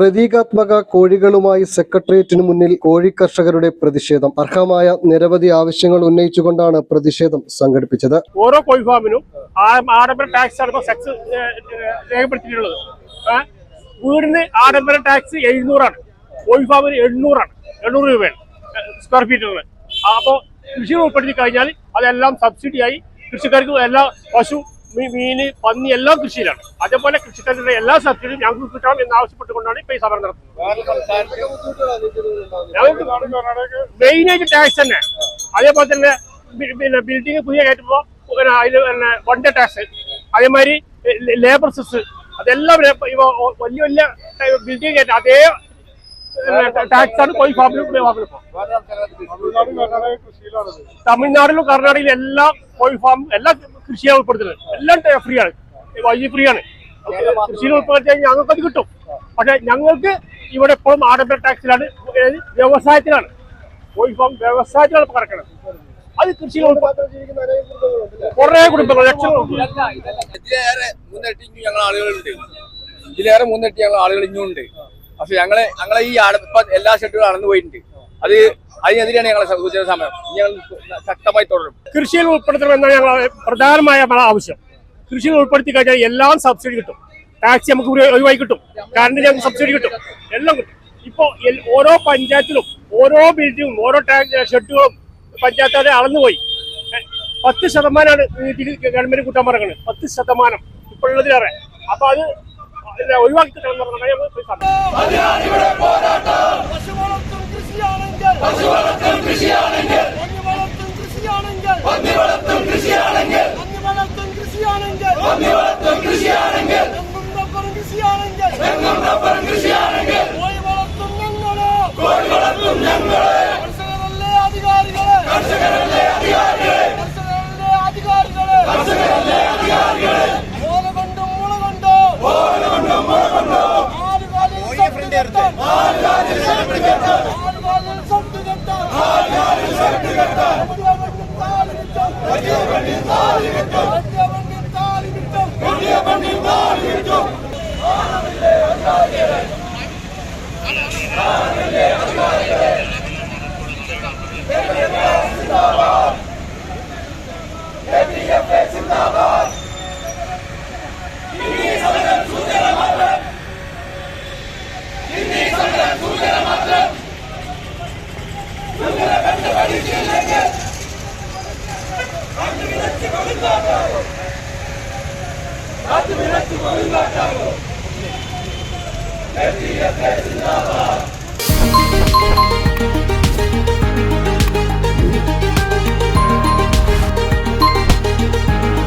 പ്രതീകാത്മക കോഴികളുമായി സെക്രട്ടേറിയറ്റിനു മുന്നിൽ കോഴി കർഷകരുടെ പ്രതിഷേധം. അർഹമായ നിരവധി ആവശ്യങ്ങൾ ഉന്നയിച്ചുകൊണ്ടാണ് പ്രതിഷേധം സംഘടിപ്പിച്ചത്. ഓരോ കോഴി ഫാമിനും ആഡംബര ടാക്സ് രേഖപ്പെടുത്തിയിട്ടുള്ളത്? വീടിന് ആഡംബര ടാക്സ് എഴുന്നൂറാണ്. കോഴി ഫാമിന് എണ്ണൂറാണ്. എണ്ണൂറ് രൂപയാണ് സ്ക്വയർ ഫീറ്റിന് അപ്പോൾ കൃഷി ഉൾപ്പെടുത്തി കഴിഞ്ഞാൽ അതെല്ലാം സബ്സിഡിയായി കൃഷിക്കാർക്ക് എല്ലാ പശു മീന് പന്നി എല്ലാം കൃഷിയിലാണ്. അതേപോലെ കൃഷിക്കാരുടെ എല്ലാ സബ്സിഡിയും ഞങ്ങൾക്ക് കിട്ടണം എന്ന് ആവശ്യപ്പെട്ടുകൊണ്ടാണ് ഇപ്പൊ ഈ സമരം നടത്തുന്നത്. മെയിനായിട്ട് ടാക്സ് തന്നെ. അതേപോലെ തന്നെ പിന്നെ ബിൽഡിംഗ് പുതിയ കയറ്റുമ്പോൾ പിന്നെ അതിന് പിന്നെ ഡേ ടാക്സ് അതേമാതിരി ലേബർ സെസ് അതെല്ലാം വലിയ വലിയ ബിൽഡിംഗ് കയറ്റം അതേ ടാക്സാണ് കോഴി ഫാമിലും തമിഴ്നാട്ടിലും കർണാടകയിലും എല്ലാം കോഴി ഫാം എല്ലാ കൃഷിയാണ് ഉൾപ്പെടുത്തുന്നത്. എല്ലാം ഫ്രീ ആണ് വൈദ്യുതി ഫ്രീ ആണ് കൃഷിയിൽ ഉൾപ്പെടുത്തി കഴിഞ്ഞാൽ ഞങ്ങൾക്ക് അത് കിട്ടും. പക്ഷെ ഞങ്ങൾക്ക് ഇവിടെ എപ്പോഴും ആഡംബര ടാക്സിലാണ് വ്യവസായത്തിലാണ്. കോഴി ഫാം വ്യവസായത്തിലാണ് ഇപ്പൊ കിടക്കുന്നത് അത് കൃഷിയിൽ കുറെ കുടുംബങ്ങൾ ഇതിലേറെ മുന്നേറ്റി ഞങ്ങൾ ആളുകളുണ്ട്. ഇതിലേറെ മുന്നേറ്റി ഞങ്ങൾ ആളുകൾ ഇനിയുണ്ട്. പക്ഷെ ഞങ്ങളെ ഞങ്ങളെ ഈ ആട ഇപ്പൊ എല്ലാ ഷെഡുകളും അടന്നു പോയിട്ടുണ്ട്. അത് അതിനെതിരെയാണ് ഞങ്ങളെ സൂചന സമരം. ഞങ്ങൾ ശക്തമായി തുടരും. കൃഷിയിൽ ഉൾപ്പെടുത്തണമെന്നാണ് ഞങ്ങൾ പ്രധാനമായ ആവശ്യം. കൃഷിയിൽ ഉൾപ്പെടുത്തി കഴിഞ്ഞാൽ എല്ലാം സബ്സിഡി കിട്ടും. ടാക്സി നമുക്ക് ഒഴിവായി കിട്ടും. കറണ്ടിന് ഞങ്ങൾക്ക് സബ്സിഡി കിട്ടും. എല്ലാം കിട്ടും. ഇപ്പോൾ ഓരോ പഞ്ചായത്തിലും ഓരോ ബിൽഡിങ്ങും ഓരോ ഷെഡുകളും പഞ്ചായത്തുകാരെ അളന്നുപോയി. പത്ത് ശതമാനമാണ് ഗവൺമെന്റ് കൂട്ടാൻ പറയുന്നത് പത്ത് ശതമാനം. ഇപ്പോഴുള്ളതിലേറെ അപ്പൊ അത് ഒഴിവാക്കി കിട്ടണം എന്ന് പറഞ്ഞാൽ തെങ്ങും Hadi bir hadi, hadi bir hadi. Fethiye Fethiye